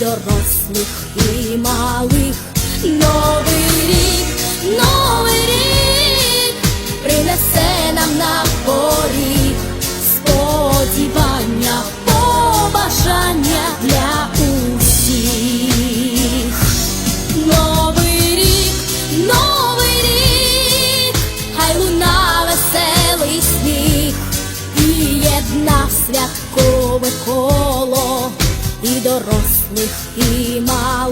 дорослих і малих. Новий рік, новий рік принесе нам на поріг сподівання, побажання для і дорослих, і малих.